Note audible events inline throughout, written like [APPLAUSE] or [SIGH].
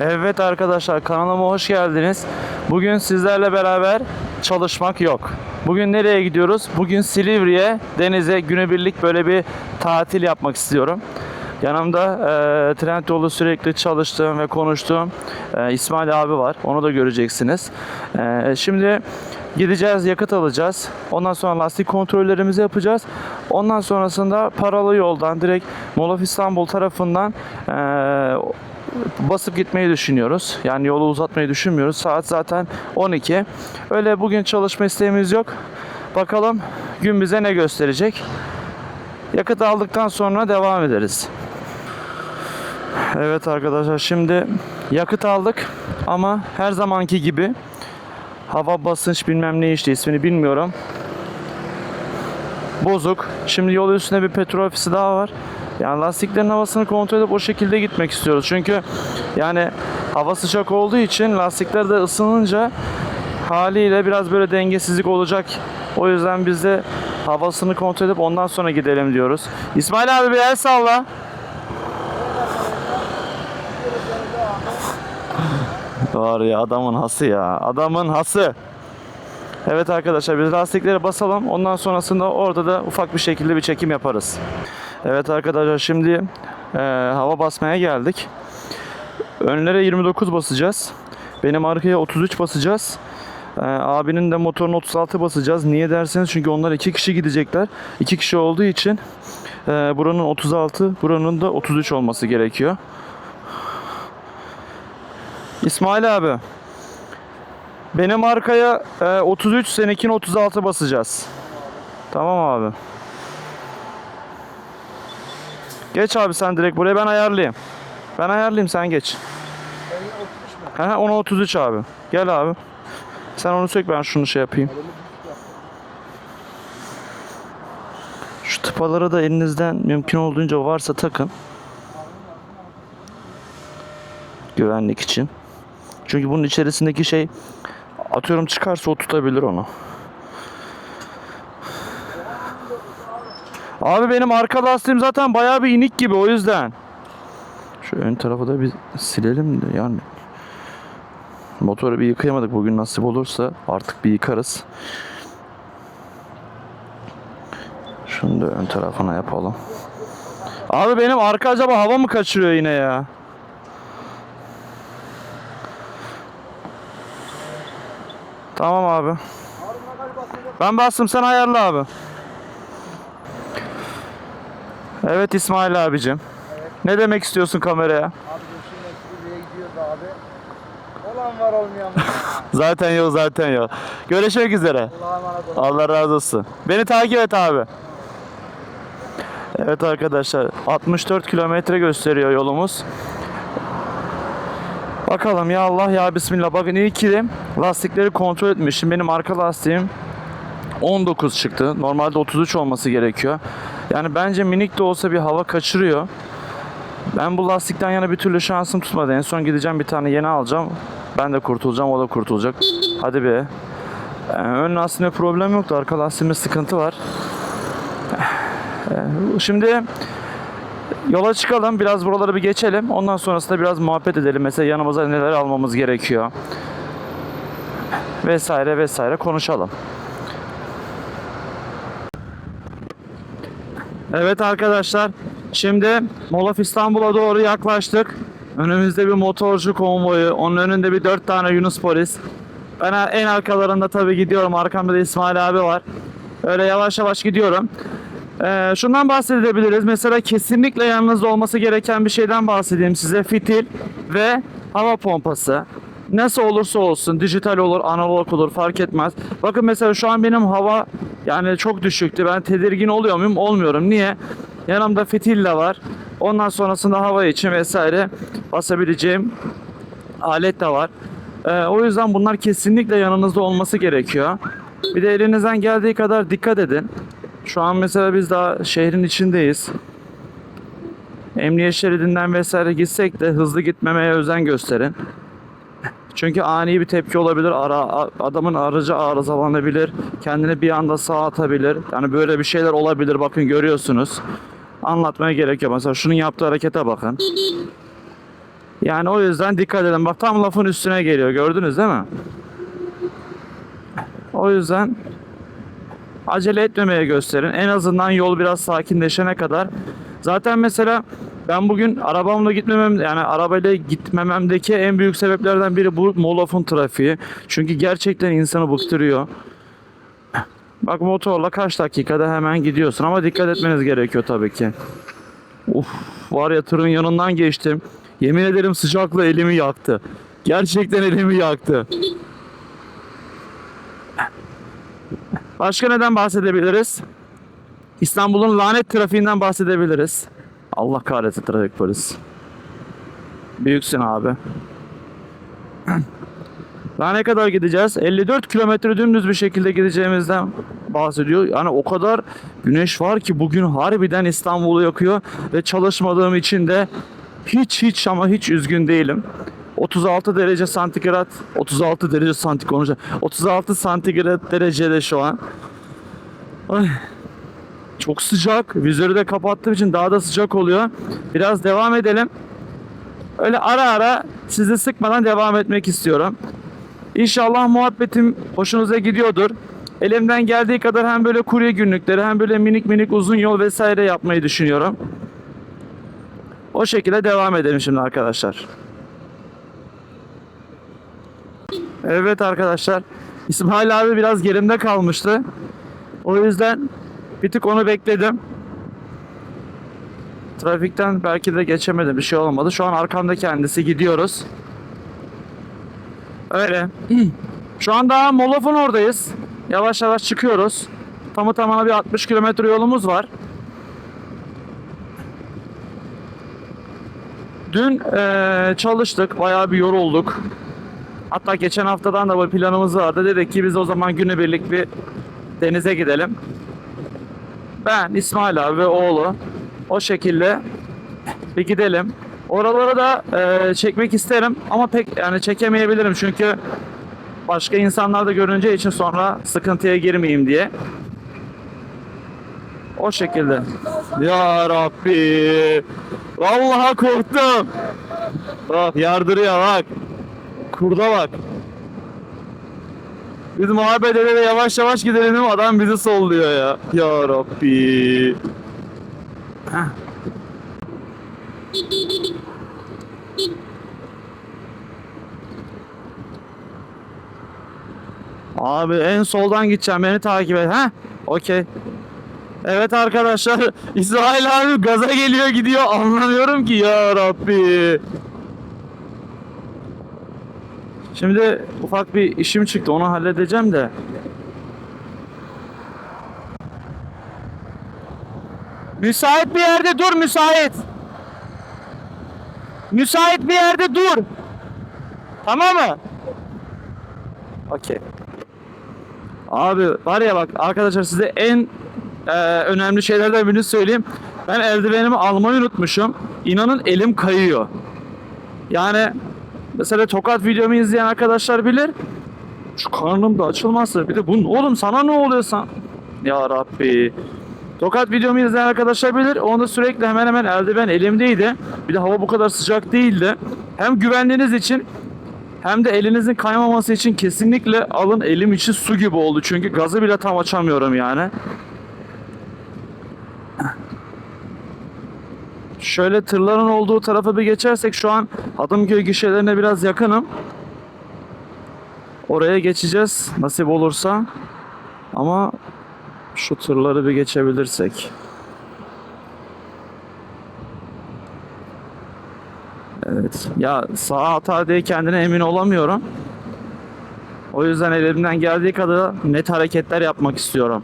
Evet arkadaşlar kanalıma hoş geldiniz. Bugün sizlerle beraber çalışmak yok. Bugün nereye gidiyoruz? Bugün Silivri'ye, denize, günübirlik böyle bir tatil yapmak istiyorum. Yanımda e, Trendyol'da sürekli çalıştığım ve konuştuğum e, İsmail abi var. Onu da göreceksiniz. E, şimdi gideceğiz, yakıt alacağız. Ondan sonra lastik kontrollerimizi yapacağız. Ondan sonrasında paralı yoldan direkt Mall of İstanbul tarafından e, basıp gitmeyi düşünüyoruz. Yani yolu uzatmayı düşünmüyoruz. Saat zaten 12. Öyle bugün çalışma isteğimiz yok. Bakalım gün bize ne gösterecek. Yakıt aldıktan sonra devam ederiz. Evet arkadaşlar şimdi yakıt aldık ama her zamanki gibi hava basınç bilmem ne işte ismini bilmiyorum. Bozuk. Şimdi yol üstünde bir petrol ofisi daha var. Yani lastiklerin havasını kontrol edip o şekilde gitmek istiyoruz. Çünkü yani hava sıcak olduğu için lastikler de ısınınca haliyle biraz böyle dengesizlik olacak. O yüzden biz de havasını kontrol edip ondan sonra gidelim diyoruz. İsmail abi bir el salla. Var ya adamın hası ya. Adamın hası. Evet arkadaşlar biz lastikleri basalım. Ondan sonrasında orada da ufak bir şekilde bir çekim yaparız. Evet arkadaşlar şimdi e, hava basmaya geldik. Önlere 29 basacağız. Benim arkaya 33 basacağız. E, abinin de motoruna 36 basacağız. Niye derseniz çünkü onlar iki kişi gidecekler. İki kişi olduğu için e, buranın 36, buranın da 33 olması gerekiyor. İsmail abi. Benim arkaya e, 33, seninkine 36 basacağız. Tamam abi. Geç abi sen direkt buraya ben ayarlayayım. Ben ayarlayayım sen geç. He he ona 33 abi. Gel abi. Sen onu sök ben şunu şey yapayım. Şu tıpaları da elinizden mümkün olduğunca varsa takın. Güvenlik için. Çünkü bunun içerisindeki şey atıyorum çıkarsa o tutabilir onu. Abi benim arka lastiğim zaten bayağı bir inik gibi o yüzden. Şu ön tarafı da bir silelim de yani. Motoru bir yıkayamadık bugün nasip olursa artık bir yıkarız. Şunu da ön tarafına yapalım. Abi benim arka acaba hava mı kaçırıyor yine ya? Tamam abi. Ben bastım sen ayarla abi. Evet İsmail abicim. Ne demek istiyorsun kameraya? Abi şimdi Silivri'ye gidiyoruz abi. Olan var olmayan var. [LAUGHS] Zaten yok zaten yok. Görüşmek üzere. Allah'a emanet olun. Allah razı olsun. Beni takip et abi. Evet arkadaşlar 64 kilometre gösteriyor yolumuz. Bakalım ya Allah ya Bismillah. Bakın iyi ki lastikleri kontrol etmişim. Benim arka lastiğim 19 çıktı. Normalde 33 olması gerekiyor. Yani bence minik de olsa bir hava kaçırıyor. Ben bu lastikten yana bir türlü şansım tutmadı. En son gideceğim bir tane yeni alacağım. Ben de kurtulacağım, o da kurtulacak. Hadi be. Ee, ön lastiğimde problem yoktu. Arka lastiğimde sıkıntı var. Ee, Şimdi yola çıkalım. Biraz buraları bir geçelim. Ondan sonrasında biraz muhabbet edelim. Mesela yanımıza neler almamız gerekiyor. Vesaire vesaire konuşalım. Evet arkadaşlar. Şimdi Mall of İstanbul'a doğru yaklaştık. Önümüzde bir motorcu konvoyu. Onun önünde bir dört tane Yunus polis. Ben en arkalarında tabii gidiyorum. Arkamda da İsmail abi var. Öyle yavaş yavaş gidiyorum. Ee, şundan bahsedebiliriz. Mesela kesinlikle yanınızda olması gereken bir şeyden bahsedeyim size. Fitil ve hava pompası. Nasıl olursa olsun dijital olur, analog olur fark etmez. Bakın mesela şu an benim hava yani çok düşüktü. Ben tedirgin oluyor muyum? Olmuyorum. Niye? Yanımda fitil de var. Ondan sonrasında hava için vesaire basabileceğim alet de var. Ee, o yüzden bunlar kesinlikle yanınızda olması gerekiyor. Bir de elinizden geldiği kadar dikkat edin. Şu an mesela biz daha şehrin içindeyiz. Emniyet şeridinden vesaire gitsek de hızlı gitmemeye özen gösterin. Çünkü ani bir tepki olabilir. Ara, adamın aracı arızalanabilir. Kendini bir anda sağa atabilir. Yani böyle bir şeyler olabilir. Bakın görüyorsunuz. Anlatmaya gerek yok. Mesela şunun yaptığı harekete bakın. Yani o yüzden dikkat edin. Bak tam lafın üstüne geliyor. Gördünüz değil mi? O yüzden acele etmemeye gösterin. En azından yol biraz sakinleşene kadar. Zaten mesela ben bugün arabamla gitmemem yani arabayla gitmememdeki en büyük sebeplerden biri bu Molof'un trafiği. Çünkü gerçekten insanı bıktırıyor. Bak motorla kaç dakikada hemen gidiyorsun ama dikkat etmeniz gerekiyor tabii ki. Uf var ya tırın yanından geçtim. Yemin ederim sıcakla elimi yaktı. Gerçekten elimi yaktı. Başka neden bahsedebiliriz? İstanbul'un lanet trafiğinden bahsedebiliriz. Allah kahretsin trafik polis. Büyüksün abi. [CLEARS THROAT] Daha ne kadar gideceğiz? 54 kilometre dümdüz bir şekilde gideceğimizden bahsediyor. Yani o kadar güneş var ki bugün harbiden İstanbul'u yakıyor ve çalışmadığım için de hiç hiç ama hiç üzgün değilim. 36 derece santigrat, 36 derece santigrat konuşacağım. 36 santigrat derecede şu an. Ay. Çok sıcak. Vizörü de kapattığım için daha da sıcak oluyor. Biraz devam edelim. Öyle ara ara sizi sıkmadan devam etmek istiyorum. İnşallah muhabbetim hoşunuza gidiyordur. Elimden geldiği kadar hem böyle kurye günlükleri hem böyle minik minik uzun yol vesaire yapmayı düşünüyorum. O şekilde devam edelim şimdi arkadaşlar. Evet arkadaşlar. İsmail abi biraz gerimde kalmıştı. O yüzden bir tık onu bekledim. Trafikten belki de geçemedim. Bir şey olmadı. Şu an arkamda kendisi gidiyoruz. Öyle. [CLEARS THROAT] Şu an daha Molof'un oradayız. Yavaş yavaş çıkıyoruz. Tamı tamına bir 60 kilometre yolumuz var. Dün eee, çalıştık. Bayağı bir yorulduk. Hatta geçen haftadan da bu planımız vardı. Dedik ki biz o zaman günübirlik bir denize gidelim. Ben, İsmail abi ve oğlu o şekilde bir gidelim. Oraları da e, çekmek isterim ama pek yani çekemeyebilirim çünkü başka insanlar da görünce için sonra sıkıntıya girmeyeyim diye. O şekilde. Ya Rabbi. Vallahi korktum. Bak yardırıyor bak. Kurda bak. Biz muhabbet ede de yavaş yavaş gidelim adam bizi solluyor ya. Ya Rabbi. Abi en soldan gideceğim beni takip et. Ha? Okey. Evet arkadaşlar [LAUGHS] İsrail abi gaza geliyor gidiyor anlamıyorum ki ya Rabbi. Şimdi ufak bir işim çıktı onu halledeceğim de. Müsait bir yerde dur müsait. Müsait bir yerde dur. Tamam mı? Okey. Abi var ya bak arkadaşlar size en e, önemli şeylerden birini söyleyeyim. Ben eldivenimi almayı unutmuşum. İnanın elim kayıyor. Yani mesela tokat videomu izleyen arkadaşlar bilir. Şu karnım da açılmazsa bir de bunun oğlum sana ne oluyorsa ya Rabbi. Tokat videomu izleyen arkadaşlar bilir. Onda sürekli hemen hemen eldiven elimdeydi. Bir de hava bu kadar sıcak değildi. Hem güvenliğiniz için hem de elinizin kaymaması için kesinlikle alın elim içi su gibi oldu. Çünkü gazı bile tam açamıyorum yani. Şöyle tırların olduğu tarafa bir geçersek şu an Hadımköy gişelerine biraz yakınım. Oraya geçeceğiz nasip olursa. Ama şu tırları bir geçebilirsek. Evet. Ya sağ hata diye kendine emin olamıyorum. O yüzden elimden geldiği kadar net hareketler yapmak istiyorum.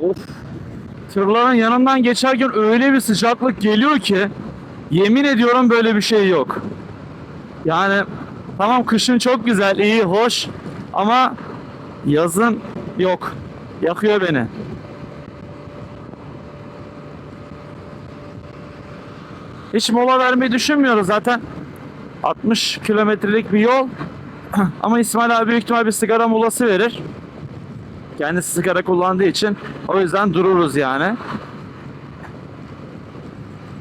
Of. Tırların yanından geçerken öyle bir sıcaklık geliyor ki yemin ediyorum böyle bir şey yok. Yani tamam kışın çok güzel, iyi, hoş ama yazın yok. Yakıyor beni. Hiç mola vermeyi düşünmüyoruz zaten. 60 kilometrelik bir yol. [CLEARS THROAT] Ama İsmail abi büyük ihtimal bir sigara molası verir. Kendisi sigara kullandığı için o yüzden dururuz yani.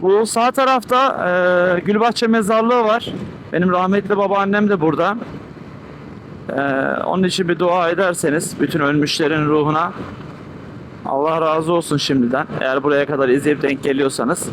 Bu sağ tarafta e, Gülbahçe mezarlığı var. Benim rahmetli babaannem de burada. E, onun için bir dua ederseniz bütün ölmüşlerin ruhuna Allah razı olsun şimdiden. Eğer buraya kadar izleyip denk geliyorsanız.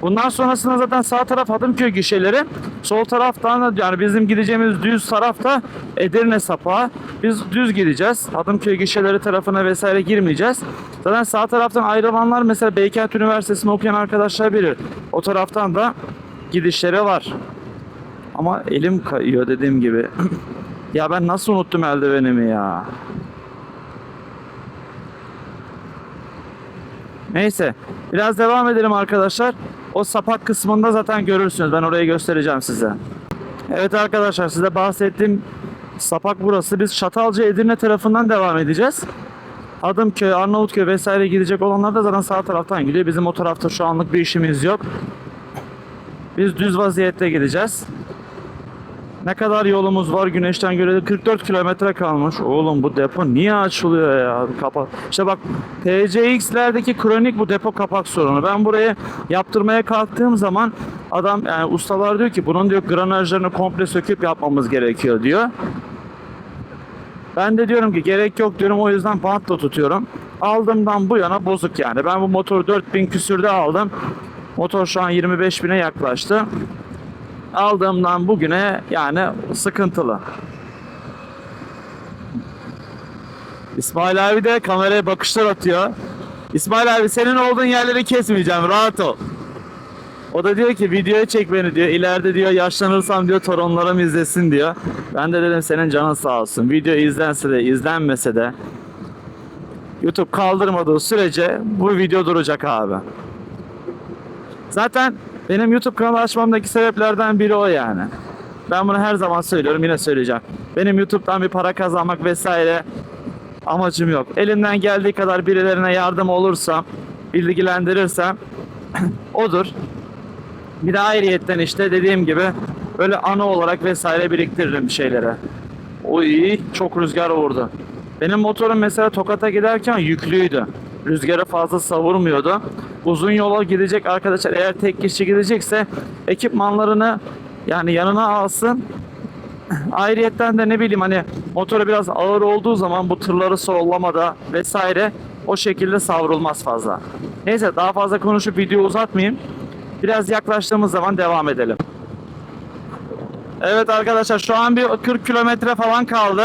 Bundan sonrasında zaten sağ taraf Hadımköy gişeleri. Sol taraftan da yani bizim gideceğimiz düz tarafta Edirne Sapağı. Biz düz gideceğiz. Hadımköy gişeleri tarafına vesaire girmeyeceğiz. Zaten sağ taraftan ayrılanlar mesela Beykent Üniversitesi'nde okuyan arkadaşlar bilir. O taraftan da gidişleri var. Ama elim kayıyor dediğim gibi. [CLEARS THROAT] ya ben nasıl unuttum eldivenimi ya. Neyse. Biraz devam edelim arkadaşlar. O sapak kısmında zaten görürsünüz. Ben orayı göstereceğim size. Evet arkadaşlar size bahsettiğim sapak burası. Biz Çatalca Edirne tarafından devam edeceğiz. Adımköy, Arnavutköy vesaire gidecek olanlar da zaten sağ taraftan gidiyor. Bizim o tarafta şu anlık bir işimiz yok. Biz düz vaziyette gideceğiz. Ne kadar yolumuz var güneşten göre de 44 kilometre kalmış. Oğlum bu depo niye açılıyor ya? Kapak. İşte bak PCX'lerdeki kronik bu depo kapak sorunu. Ben burayı yaptırmaya kalktığım zaman adam yani ustalar diyor ki bunun diyor granajlarını komple söküp yapmamız gerekiyor diyor. Ben de diyorum ki gerek yok diyorum o yüzden bantla tutuyorum. Aldığımdan bu yana bozuk yani. Ben bu motoru 4000 küsürde aldım. Motor şu an 25 bine yaklaştı aldığımdan bugüne yani sıkıntılı. İsmail abi de kameraya bakışlar atıyor. İsmail abi senin olduğun yerleri kesmeyeceğim rahat ol. O da diyor ki videoya çek beni diyor. İleride diyor yaşlanırsam diyor torunlarım izlesin diyor. Ben de dedim senin canın sağ olsun. Video izlense de izlenmese de YouTube kaldırmadığı sürece bu video duracak abi. Zaten benim YouTube kanalı açmamdaki sebeplerden biri o yani. Ben bunu her zaman söylüyorum yine söyleyeceğim. Benim YouTube'dan bir para kazanmak vesaire amacım yok. Elimden geldiği kadar birilerine yardım olursam, bilgilendirirsem [CLEARS THROAT] odur. Bir de ayrıyetten işte dediğim gibi böyle anı olarak vesaire biriktiririm bir şeylere. Oy çok rüzgar vurdu. Benim motorum mesela Tokat'a giderken yüklüydü. Rüzgarı fazla savurmuyordu. Uzun yola gidecek arkadaşlar eğer tek kişi gidecekse ekipmanlarını yani yanına alsın. Ayrıyetten de ne bileyim hani motoru biraz ağır olduğu zaman bu tırları sollamada vesaire o şekilde savrulmaz fazla. Neyse daha fazla konuşup video uzatmayayım. Biraz yaklaştığımız zaman devam edelim. Evet arkadaşlar şu an bir 40 kilometre falan kaldı.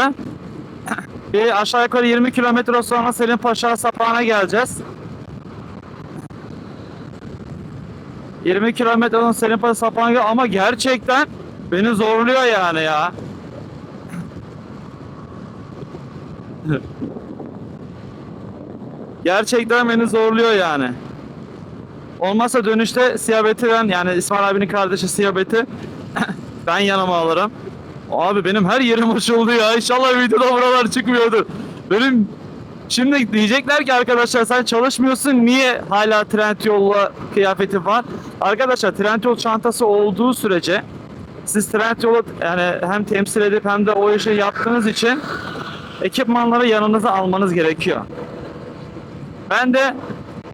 Bir aşağı yukarı 20 kilometre sonra Selim Paşa sapağına geleceğiz. 20 kilometre Selim Paşa sapağına gel ama gerçekten beni zorluyor yani ya. gerçekten beni zorluyor yani. Olmazsa dönüşte Siyabet'i ben yani İsmail abinin kardeşi Siyabet'i [LAUGHS] ben yanıma alırım. Abi benim her yerim açıldı ya. İnşallah videoda buralar çıkmıyordur. Benim şimdi diyecekler ki arkadaşlar sen çalışmıyorsun niye hala Trendyol'la kıyafetin var? Arkadaşlar Trendyol çantası olduğu sürece siz Trendyol'u yani hem temsil edip hem de o işi yaptığınız için ekipmanları yanınıza almanız gerekiyor. Ben de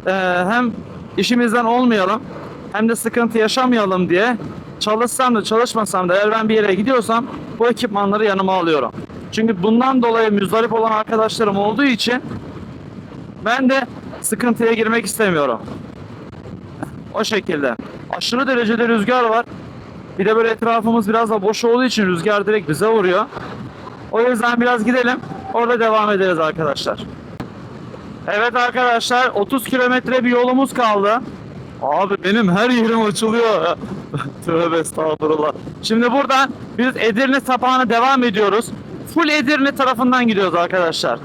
e, hem işimizden olmayalım hem de sıkıntı yaşamayalım diye çalışsam da çalışmasam da eğer ben bir yere gidiyorsam bu ekipmanları yanıma alıyorum. Çünkü bundan dolayı müzdarip olan arkadaşlarım olduğu için ben de sıkıntıya girmek istemiyorum. O şekilde. Aşırı derecede rüzgar var. Bir de böyle etrafımız biraz da boş olduğu için rüzgar direkt bize vuruyor. O yüzden biraz gidelim. Orada devam ederiz arkadaşlar. Evet arkadaşlar 30 kilometre bir yolumuz kaldı. Abi benim her yerim açılıyor. [LAUGHS] Tövbe estağfurullah. Şimdi buradan biz Edirne sapağına devam ediyoruz. Full Edirne tarafından gidiyoruz arkadaşlar.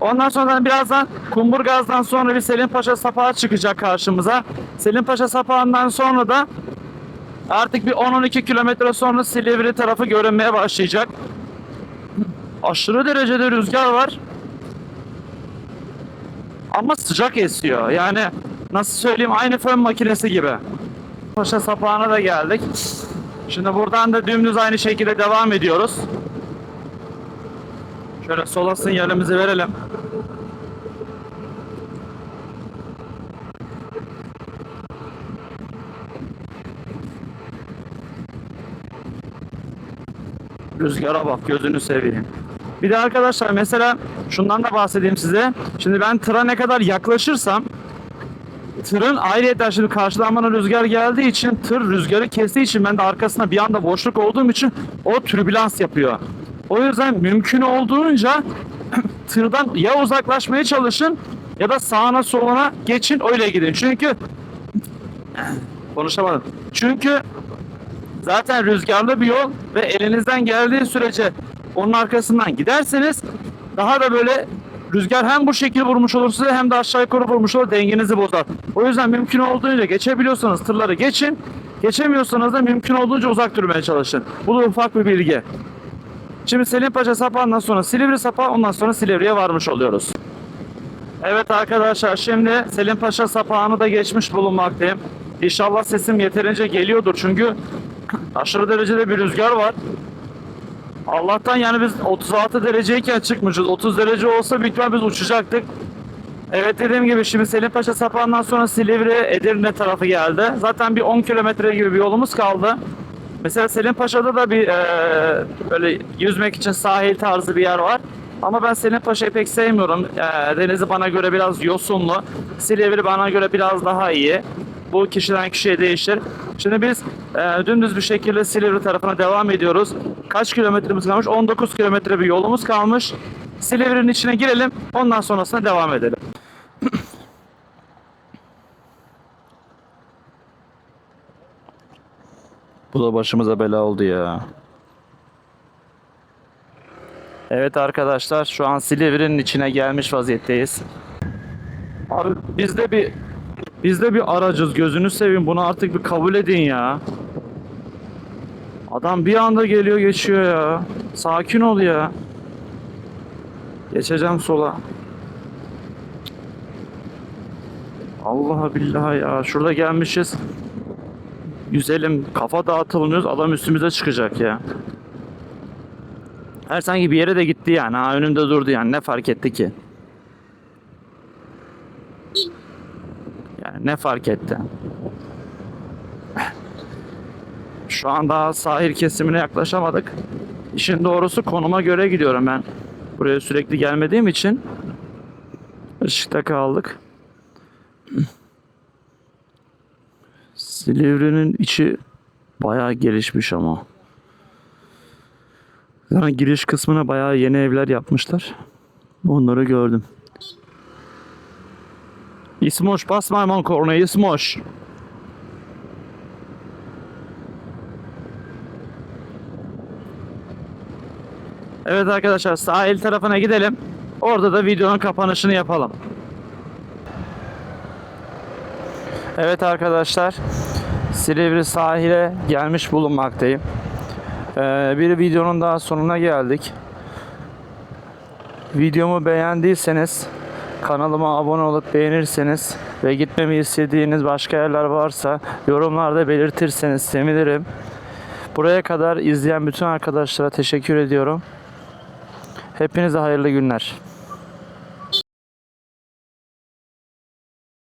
Ondan sonra birazdan Kumburgaz'dan sonra bir Selim Paşa sapağı çıkacak karşımıza. Selim Paşa sapağından sonra da artık bir 10-12 kilometre sonra Silivri tarafı görünmeye başlayacak. Aşırı derecede rüzgar var. Ama sıcak esiyor. Yani nasıl söyleyeyim aynı fön makinesi gibi. Paşa sapağına da geldik. Şimdi buradan da dümdüz aynı şekilde devam ediyoruz. Şöyle sola sinyalimizi verelim. Rüzgara bak gözünü seveyim. Bir de arkadaşlar mesela şundan da bahsedeyim size. Şimdi ben tıra ne kadar yaklaşırsam tırın ayrıyeten şimdi karşıdan rüzgar geldiği için tır rüzgarı kestiği için ben de arkasına bir anda boşluk olduğum için o türbülans yapıyor. O yüzden mümkün olduğunca [CLEARS THROAT] tırdan ya uzaklaşmaya çalışın ya da sağına soluna geçin öyle gidin. Çünkü [CLEARS THROAT] konuşamadım. Çünkü zaten rüzgarlı bir yol ve elinizden geldiği sürece onun arkasından giderseniz daha da böyle rüzgar hem bu şekil vurmuş olur size hem de aşağı yukarı vurmuş olur dengenizi bozar. O yüzden mümkün olduğunca geçebiliyorsanız tırları geçin. Geçemiyorsanız da mümkün olduğunca uzak durmaya çalışın. Bu da ufak bir bilgi. Şimdi Selimpaşa sapağından sonra Silivri sapağı ondan sonra Silivri'ye varmış oluyoruz. Evet arkadaşlar şimdi Selimpaşa sapağını da geçmiş bulunmaktayım. İnşallah sesim yeterince geliyordur çünkü aşırı derecede bir rüzgar var. Allah'tan yani biz 36 dereceyken çıkmışız. 30 derece olsa büyük biz uçacaktık. Evet dediğim gibi şimdi Selimpaşa sapağından sonra Silivri, Edirne tarafı geldi. Zaten bir 10 kilometre gibi bir yolumuz kaldı. Mesela Selimpaşa'da da bir eee, böyle yüzmek için sahil tarzı bir yer var. Ama ben Selimpaşa'yı pek sevmiyorum. Eee, denizi bana göre biraz yosunlu. Silivri bana göre biraz daha iyi. Bu kişiden kişiye değişir. Şimdi biz eee, dümdüz bir şekilde Silivri tarafına devam ediyoruz. Kaç kilometremiz kalmış? 19 kilometre bir yolumuz kalmış. Silivri'nin içine girelim. Ondan sonrasına devam edelim. [CLEARS THROAT] Bu da başımıza bela oldu ya. Evet arkadaşlar şu an Silivri'nin içine gelmiş vaziyetteyiz. Abi bizde bir bizde bir aracız gözünü seveyim bunu artık bir kabul edin ya. Adam bir anda geliyor geçiyor ya. Sakin ol ya. Geçeceğim sola. Allah billahi ya. Şurada gelmişiz. Yüzelim kafa dağıtılmıyoruz adam üstümüze çıkacak ya. Her sanki bir yere de gitti yani ha önümde durdu yani ne fark etti ki? Ne fark etti? Şu an daha sahil kesimine yaklaşamadık. İşin doğrusu konuma göre gidiyorum ben. Buraya sürekli gelmediğim için ışıkta kaldık. Silivri'nin içi bayağı gelişmiş ama. Yani giriş kısmına bayağı yeni evler yapmışlar. Onları gördüm. İsmoş basma hemen kornaya İsmoş. Evet arkadaşlar sahil tarafına gidelim. Orada da videonun kapanışını yapalım. Evet arkadaşlar Silivri sahile gelmiş bulunmaktayım. Ee, bir videonun daha sonuna geldik. Videomu beğendiyseniz kanalıma abone olup beğenirseniz ve gitmemi istediğiniz başka yerler varsa yorumlarda belirtirseniz sevinirim. Buraya kadar izleyen bütün arkadaşlara teşekkür ediyorum. Hepinize hayırlı günler.